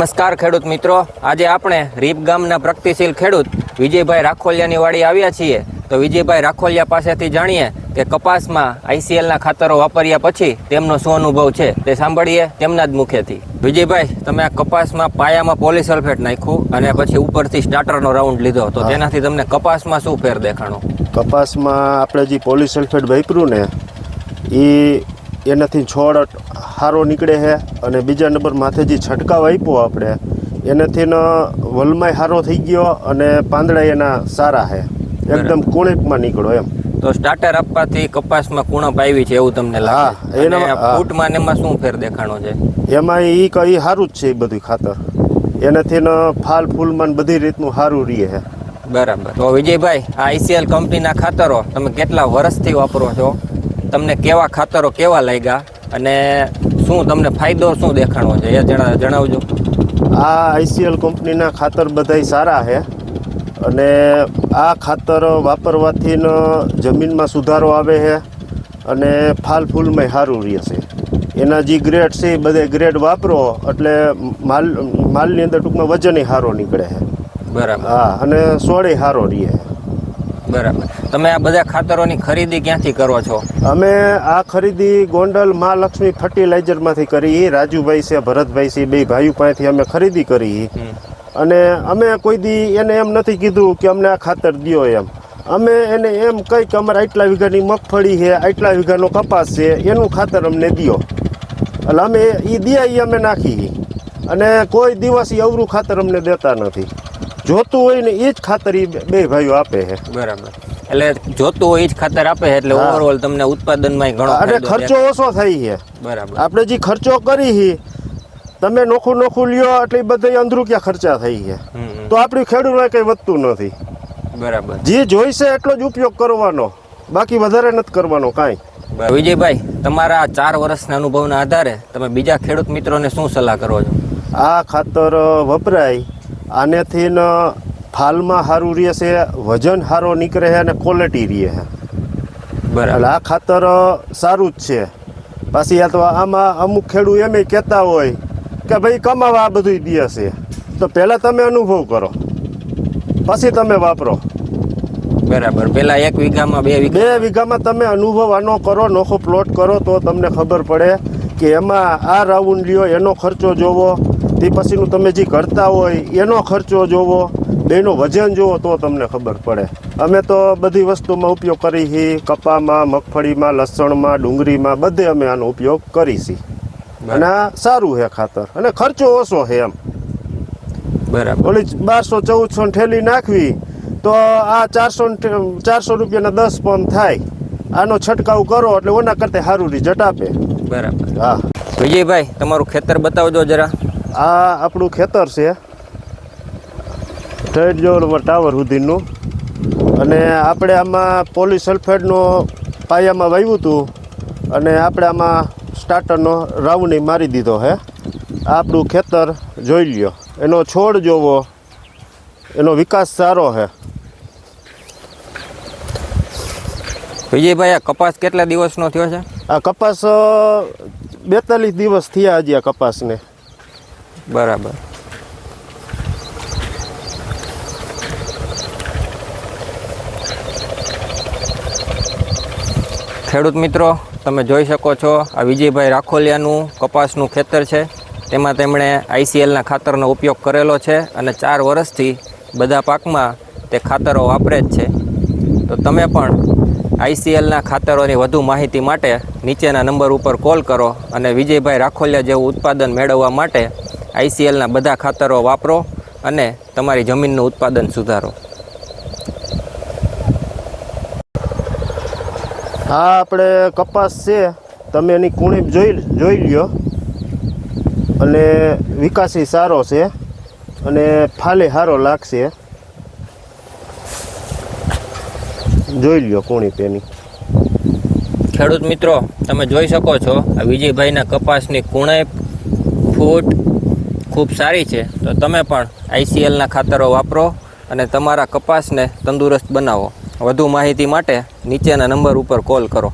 નમસ્કાર ખેડૂત મિત્રો. આજે આપણે રીપ ગામના પ્રગતિશીલ ખેડૂત વિજયભાઈ રાખોલિયાની વાડી આવ્યા છીએ. તો વિજયભાઈ રાખોલિયા પાસેથી જાણીએ કે કપાસમાં આઈસીએલના ખાતરો વાપર્યા પછી તેમનો શું અનુભવ છે તે સાંભળીએ તેમના જ મુખેથી. વિજયભાઈ તમે આ કપાસમાં પાયામાં પોલિસલ્ફેટ નાખ્યું અને પછી ઉપરથી સ્ટાર્ટરનો રાઉન્ડ લીધો. તો તેનાથી તમને કપાસમાં શું ફેર દેખાણો? કપાસમાં આપણે જે પોલિસલ્ફેટ વાપર્યું ને એ એનાથી છોડ સારો નીકળે છે અને બીજા નંબર માથે જે છંટકાવ આપ્યો આપણે એનાથી વલમાય સારો થઈ ગયો અને પાંદડા એના સારા છે. એકદમ કુણેકમાં નીકળો એમ. તો સ્ટાર્ટર આપવાથી કપાસમાં કુણપ આવી છે એવું તમને લાગે? હા. ફૂટમાં એમાં શું ફેર દેખાણો છે? એમાં એ કઈ સારું જ છે એ બધું ખાતર. એનાથી ફાલ ફૂલમાં બધી રીતનું સારું રહે છે. બરાબર. તો વિજયભાઈ આ આઈસીએલ કંપનીના ખાતરો તમે કેટલા વર્ષથી વાપરો છો? તમને કેવા ખાતરો કેવા લાગ્યા? અને શું તમને ફાયદો શું દેખાણો છે? એ જણા જણાવજો. આ આઈસીએલ કંપનીના ખાતર બધાય સારા છે. અને આ ખાતર વાપરવાથી જમીનમાં સુધારો આવે છે અને ફાલ ફૂલમાં સારું રહે છે. એના જે ગ્રેડ છે એ બધે ગ્રેડ વાપરો એટલે માલ માલની અંદર ટૂંકમાં વજન સારો નીકળે છે. બરાબર. હા અને સોળે સારો રહે બરાબર. તમે આ બધા ખાતરોની ખરીદી ક્યાંથી કરો છો? અમે આ ખરીદી ગોંડલ મહાલક્ષ્મી ફર્ટિલાઇઝરમાંથી કરી. રાજુભાઈ છે ભરતભાઈ છે બે ભાઈઓ પાસેથી અમે ખરીદી કરી. અને અમે કોઈ દી એને એમ નથી કીધું કે અમને આ ખાતર દ્યો એમ. અમે એને એમ કહી કે અમારે આટલા વીઘાની મગફળી છે આટલા વીઘાનો કપાસ છે એનું ખાતર અમને દ્યો. એટલે અમે એ દિયા અમે નાખી. અને કોઈ દિવસ અવરું ખાતર અમને દેતા નથી. જોતું હોય ને એ જ ખાતર એ બે ભાઈઓ આપે છે. બરાબર. એટલે જોતું હોય એ જ ખાતર આપે છે એટલે. ઓવરઓલ તમને ઉત્પાદનમાં ઘણો અને ખર્ચો ઓછો થઈ છે. બરાબર. આપણે જે ખર્ચો કરી હી તમે નોખું નોખું લ્યો એટલે બધા અંદરું ક્યાં ખર્ચા થઈ છે. તો આપણી ખેડૂતને કંઈ વધતું નથી. બરાબર. જે જોઈશે એટલો જ ઉપયોગ કરવાનો. બાકી વધારે નથી કરવાનો કાંઈ. વિજયભાઈ તમારા ચાર વર્ષના અનુભવના આધારે તમે બીજા ખેડૂત મિત્રોને શું સલાહ કરો છો? આ ખાતર વપરાય. આનેથી ફાલમાં સારું રહે છે વજન સારો નીકળે છે અને ક્વોલિટી રહે છે. બરાબર. આ ખાતર સારું જ છે. પાછી આ તો આમાં અમુક ખેડૂત એમ કહેતા હોય કે ભાઈ કમાવા આ બધું દે છે. તો પહેલાં તમે અનુભવ કરો. પછી તમે વાપરો. બરાબર. પેલા એક વીઘામાં બે વીઘા. બે વીઘામાં તમે અનુભવ આનો કરો નોખો પ્લોટ કરો તો તમને ખબર પડે કે એમાં આ રાઉન્ડ લ્યો એનો ખર્ચો જોવો. તે પછીનું તમે જે કરતા હોય એનો ખર્ચો જોવો બેનો વજન જોવો તો તમને ખબર પડે. અમે તો બધી વસ્તુમાં ઉપયોગ કરી છીએ કપામાં મગફળીમાં લસણમાં ડુંગળીમાં બધે અમે આનો ઉપયોગ કરી છીએ અને સારું છે ખાતર. અને ખર્ચો ઓછો છે એમ. બરાબર. ઓલી બારસો ચૌદસો ઠેલી નાખવી તો આ ચારસો ચારસો રૂપિયાના દસ પંપ થાય. આનો છંટકાવ કરો એટલે ઓના કરતા સારું રિઝલ્ટ આપે. બરાબર. હા. વિજયભાઈ તમારું ખેતર બતાવજો જરા. આ આપણું ખેતર છે. થર્ડ જો ટાવર સુધીનું. અને આપણે આમાં પોલી સલ્ફેડનો પાયામાં વાવ્યું હતું. અને આપણે આમાં સ્ટાર્ટરનો રાઉન્ડ મારી દીધો છે આ આપણું ખેતર જોઈ લ્યો. એનો છોડ જોવો. એનો વિકાસ સારો છે વિજયભાઈ આ કપાસ કેટલા દિવસનો થયો છે? આ કપાસ બેતાલીસ દિવસ થયા હજી આ કપાસને. બરાબર. ખેડૂત મિત્રો, તમે જોઈ શકો છો આ વિજયભાઈ રાખોલિયાનું કપાસનું ખેતર છે. તેમાં તેમણે આઈસીએલના ખાતરનો ઉપયોગ કરેલો છે અને ચાર વર્ષથી બધા પાકમાં તે ખાતરો વાપરે જ છે. તો તમે પણ આઈસીએલના ખાતરોની વધુ માહિતી માટે નીચેના નંબર ઉપર કોલ કરો અને વિજયભાઈ રાખોલિયા જેવું ઉત્પાદન મેળવવા માટે આઈસીએલના બધા ખાતરો વાપરો અને તમારી જમીનનું ઉત્પાદન સુધારો. હા આપણે કપાસ છે. તમે એની કુણીપ જોઈ જોઈ લ્યો. અને વિકાસી સારો છે. અને ફાલે સારો લાગશે. જોઈ લ્યો કુણીપ એની. ખેડૂત મિત્રો તમે જોઈ શકો છો આ વિજયભાઈના કપાસની કુણાઈપ ફૂટ ખૂબ સારી છે. તો તમે પણ આઈસીએલના ખાતરો વાપરો અને તમારા કપાસને તંદુરસ્ત બનાવો. વધુ માહિતી માટે નીચેના નંબર ઉપર કોલ કરો.